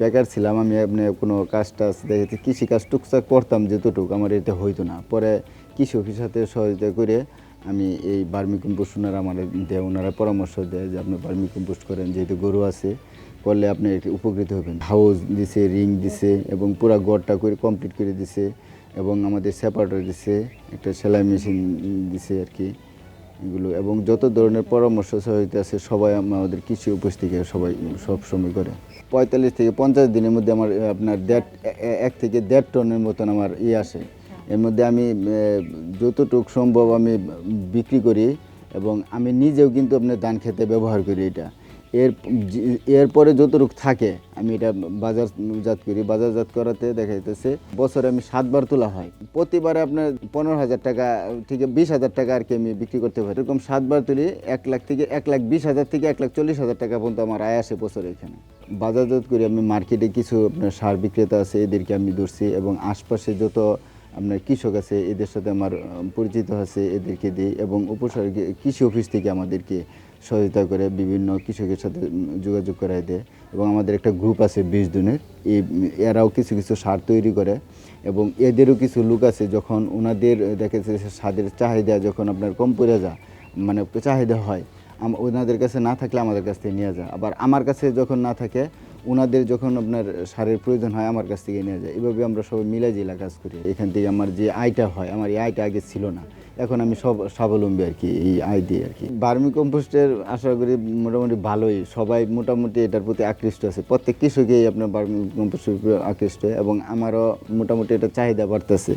বেকার ছিলাম, আমি আপনি কোনো কাজ টাজ দেখেছি কৃষি কাজ টুকটাক করতাম যেতটুকু, আমার এটা হইতো না। পরে কৃষি অফিস সাথে সহযোগিতা করে আমি এই বার্মি কম্পোস্ট ওনারা আমার দেয়, ওনারা পরামর্শ দেয় যে আপনি বার্মি কম্পোস্ট করেন, যেহেতু গরু আছে, করলে আপনি উপকৃত হবেন। হাউস দিছে, রিং দিছে এবং পুরো গড়টা করে কমপ্লিট করে দিছে এবং আমাদের সেপারেটর দিছে, একটা সেলাই মেশিন দিছে আর কি। এগুলো এবং যত ধরনের পরামর্শ সহায়তা আছে, সবাই আমাদের কৃষি অফিস থেকে সবাই সব সময় করে। পঁয়তাল্লিশ থেকে পঞ্চাশ দিনের মধ্যে আমার আপনার দেড় এক থেকে দেড় টনের মতন আমার ইয়ে আসে। এর মধ্যে আমি যতটুকু সম্ভব আমি বিক্রি করি এবং আমি নিজেও কিন্তু আপনার ধান খেতে ব্যবহার করি এটা। এর এরপরে যতটুকু থাকে, আমি এটা বাজারজাত করি। বাজারজাত করাতে দেখা যাইতেছে বছরে আমি সাতবার তোলা হয়। প্রতিবারে আপনার পনেরো হাজার টাকা থেকে বিশ হাজার টাকা আর কি আমি বিক্রি করতে পারি। এরকম সাতবার তুলি, এক লাখ থেকে, এক লাখ বিশ হাজার থেকে এক লাখ চল্লিশ হাজার টাকা পর্যন্ত আমার আয় আসে বছরে এখানে। বাজারজাত করি, আমি মার্কেটে কিছু আপনার সার বিক্রেতা আছে, এদেরকে আমি ধরছি এবং আশপাশে যত আপনার কৃষক আছে, এদের সাথে আমার পরিচিত আছে, এদেরকে দিই এবং উপসর কৃষি অফিস থেকে আমাদেরকে সহায়তা করে বিভিন্ন কৃষকের সাথে যোগাযোগ করাই দেয় এবং আমাদের একটা গ্রুপ আছে বিশ দিনের এই এরাও কিছু কিছু সার তৈরি করে এবং এদেরও কিছু লোক আছে যখন ওনাদের দেখেছে সাদের চাহিদা যখন আপনার কম পড়ে যায় মানে চাহিদা হয় ওনাদের কাছে না থাকলে আমাদের কাছ থেকে নিয়ে যায়। আবার আমার কাছে যখন না থাকে ওনাদের যখন আপনার সারের প্রয়োজন হয় আমার কাছ থেকে নিয়ে যায়। এভাবে আমরা সবাই মিলে জিলা কাজ করি। এখান থেকে আমার যে আয়টা হয়, আমার এই আয়টা আগে ছিল না। এখন আমি সব স্বাবলম্বী আর কি এই আয় দিয়ে আর কি। বার্মি কম্পোস্টের আশা করি মোটামুটি ভালোই। সবাই মোটামুটি এটার প্রতি আকৃষ্ট আছে। প্রত্যেক কৃষকেই আপনার বার্মি কম্পোস্টের আকৃষ্ট এবং আমারও মোটামুটি এটা চাহিদা বাড়তেছে।